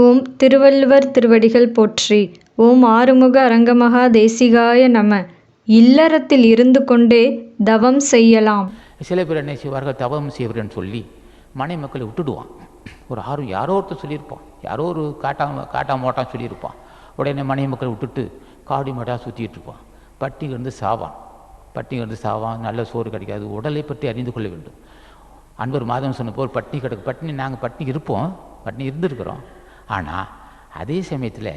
ஓம் திருவள்ளுவர் திருவடிகள் போற்றி. ஓம் ஆறுமுக அரங்கமகா தேசிகாய நம. இல்லறத்தில் இருந்து கொண்டே தவம் செய்யலாம். சில பேர் என்ன செய்வார்கள்? தவம் செய்வரன்னு சொல்லி மனை மக்களை விட்டுடுவான். ஒரு ஆர்வம் யாரோ ஒருத்தர் சொல்லியிருப்பான். யாரோ ஒரு காட்டாம காட்டாம ஓட்டான் சொல்லியிருப்பான். உடனே மனை மக்களை விட்டுட்டு காடி மாட்டாக சுற்றிட்டு இருப்பான். பட்டி சாவான். பட்டி கிடந்து சாவான். நல்ல சோறு கிடைக்காது. உடலை பற்றி அறிந்து கொள்ள வேண்டும். அன்பர் மாதம் சொன்ன போல் பட்டினி கிடக்கு. பட்டினி நாங்கள் பட்டினி இருப்போம். பட்டினி இருந்திருக்கிறோம். ஆனால் அதே சமயத்தில்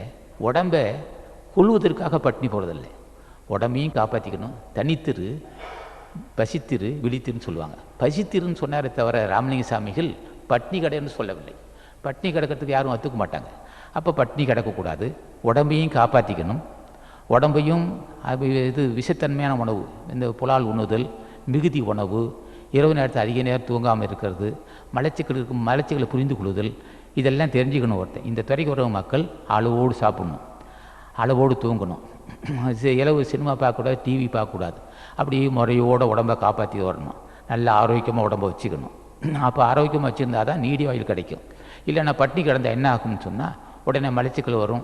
உடம்பை கொள்வதற்காக பட்டினி போகிறதில்லை உடம்பையும் காப்பாற்றிக்கணும் தனித்திரு பசித்திரு விழித்திருன்னு சொல்லுவாங்க. பசித்திருன்னு சொன்னாரே தவிர ராமலிங்க சாமிகள் பட்னி கடைன்னு சொல்லவில்லை. பட்னி கிடக்கிறதுக்கு யாரும் ஒத்துக்க மாட்டாங்க. அப்போ பட்னி கிடக்கக்கூடாது. உடம்பையும் காப்பாற்றிக்கணும் உடம்பையும் அது இது விஷத்தன்மையான உணவு இந்த புலால் உண்ணுதல் மிகுதி உணவு இரவு நேரத்தில் அதிக நேரம் தூங்காமல் இருக்கிறது மலச்சிக்கல் இருக்கும் மலச்சிக்கலை புரிந்து கொள்ளுதல் இதெல்லாம் தெரிஞ்சுக்கணும் ஒருத்தன். இந்த துறைக்கு வர மக்கள் அளவோடு சாப்பிடணும். அளவோடு தூங்கணும். இளவு இலவு சினிமா பார்க்கக்கூடாது டிவி பார்க்கக்கூடாது. அப்படி முறையோட உடம்பை காப்பாற்றி வரணும். நல்ல ஆரோக்கியமாக உடம்பை வச்சுக்கணும். அப்போ ஆரோக்கியமாக வச்சுருந்தா தான் நீடி ஆயில் கிடைக்கும். இல்லைன்னா பட்டினி கிடந்தால் என்ன ஆகும்னு சொன்னால் உடனே மலச்சிக்கல் வரும்.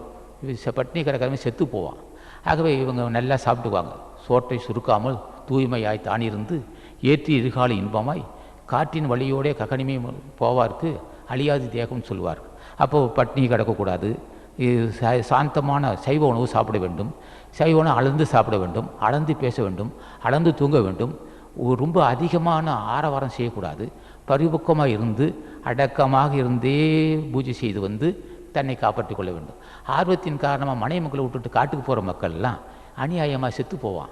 பட்டினி கிடக்கிறவங்க செத்து போவான். ஆகவே இவங்க நல்லா சாப்பிட்டுக்குவாங்க. சோற்றை சுருக்காமல் தூய்மையாய் தானிருந்து ஏற்றி இருகால இன்பமாய் காற்றின் வழியோடே ககனிமை போவார்க்கு அழியாது தேகம் சொல்வார் அப்போது பட்டினி கிடக்கக்கூடாது. சா- சாந்தமான சைவ உணவு சாப்பிட வேண்டும். சைவ உணவு அளந்து சாப்பிட வேண்டும். அளந்து பேச வேண்டும். அளந்து தூங்க வேண்டும். ரொம்ப அதிகமான ஆரவாரம் செய்யக்கூடாது. பரிபக்கமாக இருந்து அடக்கமாக இருந்தே பூஜை செய்து வந்து தன்னை காப்பாற்றிக் கொள்ள வேண்டும். ஆர்வத்தின் காரணமாக மனை மக்களை விட்டுட்டு காட்டுக்கு போகிற மக்கள்லாம் அநியாயமாக செத்து போவான்.